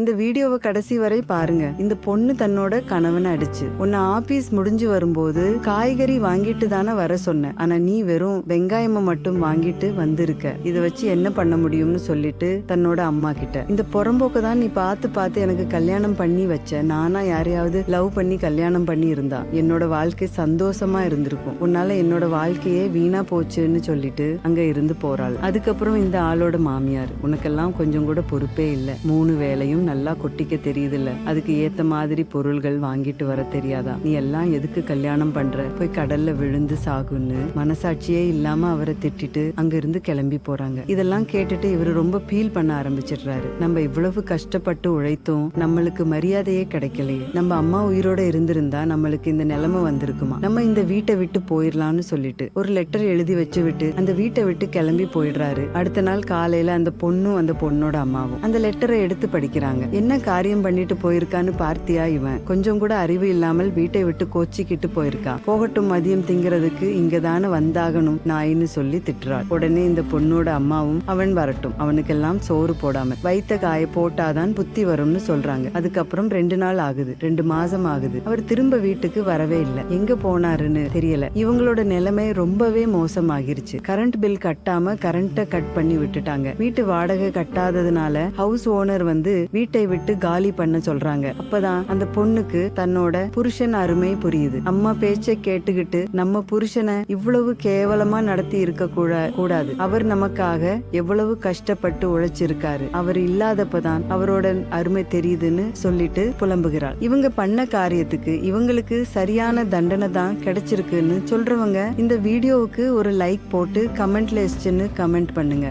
இந்த வீடியோவை கடைசி வரை பாருங்க. இந்த பொண்ணு தன்னோட கணவனை அடிச்சு. உன்னை ஆபீஸ் முடிஞ்சு வரும்போது காய்கறி வாங்கிட்டு தானே வர சொன்ன. ஆனா நீ வெறும் வெங்காயமை மட்டும் வாங்கிட்டு வந்திருக்க. இதை வச்சு என்ன பண்ண முடியும்னு சொல்லிட்டு தன்னோட அம்மா கிட்ட. இந்த புறம்போக்க தான் நீ பார்த்து பார்த்து எனக்கு கல்யாணம் பண்ணி வச்ச. நானா யாரையாவது லவ் பண்ணி கல்யாணம் பண்ணி இருந்தா. என்னோட வாழ்க்கை சந்தோஷமா இருந்திருக்கும். உன்னால என்னோட வாழ்க்கையே வீணா போச்சுன்னு சொல்லிட்டு அங்க இருந்து போறாள். அதுக்கப்புறம் இந்த ஆளோட மாமியார். உனக்கெல்லாம் கொஞ்சம் கூட பொறுப்பே இல்லை. மூணு வேலையும் நல்லா கொட்டிக்க தெரியுதுல்ல. அதுக்கு ஏத்த மாதிரி பொருள்கள் வாங்கிட்டு வர தெரியாதா? நீ எல்லாம் எதுக்கு கல்யாணம் பண்ற? போய் கடல்ல விழுந்து சாகுன்னு. மனசாட்சியே இல்லாம அவரை திட்டிட்டு அங்க இருந்து கிளம்பி போறாங்க. இதெல்லாம் கேட்டுட்டு இவரு ரொம்ப ஃபீல் பண்ண ஆரம்பிச்சிடுறாரு. நம்ம இவ்வளவு கஷ்டப்பட்டு உழைத்தோம் நம்மளுக்கு மரியாதையே கிடைக்கலையே. நம்ம அம்மா உயிரோட இருந்திருந்தா நம்மளுக்கு இந்த நிலைமை வந்திருக்குமா? நம்ம இந்த வீட்டை விட்டு போயிடலாம்னு சொல்லிட்டு ஒரு லெட்டர் எழுதி வச்சு விட்டு அந்த வீட்டை விட்டு கிளம்பி போயிடுறாரு. அடுத்த நாள் காலையில அந்த பொண்ணும் அந்த பொண்ணோட அம்மாவும் அந்த லெட்டரை எடுத்து படிக்கிறாங்க. என்ன காரியம் பண்ணிட்டு போயிருக்கான்னு பார்த்தியா இவன்? கொஞ்சம் கூட அறிவு இல்லாமல் வீட்டை விட்டு கோச்சிக்கிட்டு போயிருக்கான் போகட்டும் மதியம் திங்கிறதுக்கு இங்கதான வந்தாகணும் நாயின்னு சொல்லி திட்டுறாள். உடனே இந்த பொண்ணோட அம்மாவும் அவன் வரட்டும் அவனுக்கெல்லாம் சோறு போடாம வைத்த காய போட்டாதான் புத்தி வரும்னு சொல்றாங்க. அதுக்கப்புறம் ரெண்டு நாள் ஆகுது ரெண்டு மாசம் ஆகுது. அவர் திரும்ப வீட்டுக்கு வரவே இல்லை. எங்க போனாருன்னு தெரியல. இவங்களோட நிலைமை ரொம்பவே மோசமாகிருச்சு. கரண்ட் பில் கட்டாம கரண்ட்டை கட் பண்ணி விட்டுட்டாங்க. வீட்டு வாடகை கட்டாததுனால ஹவுஸ் ஓனர் வந்து வீட்டு வீட்டை விட்டு காலி பண்ண சொல்றாங்க. அப்பதான் அந்த பொண்ணுக்கு தன்னோட புருஷன் அருமை புரியுது. அம்மா பேச்சை கேட்டுக்கிட்டு நம்ம புருஷனை இவ்வளவு கேவலமா நடத்தி இருக்க கூடாது. அவர் நமக்காக எவ்வளவு கஷ்டப்பட்டு உழைச்சிருக்காரு. அவர் இல்லாதப்பதான் அவரோட அருமை தெரியுதுன்னு சொல்லிட்டு புலம்புகிறாள். இவங்க பண்ண காரியத்துக்கு இவங்களுக்கு சரியான தண்டனை தான் கிடைச்சிருக்குன்னு சொல்றவங்க இந்த வீடியோவுக்கு ஒரு லைக் போட்டு கமெண்ட்ல கமெண்ட் பண்ணுங்க.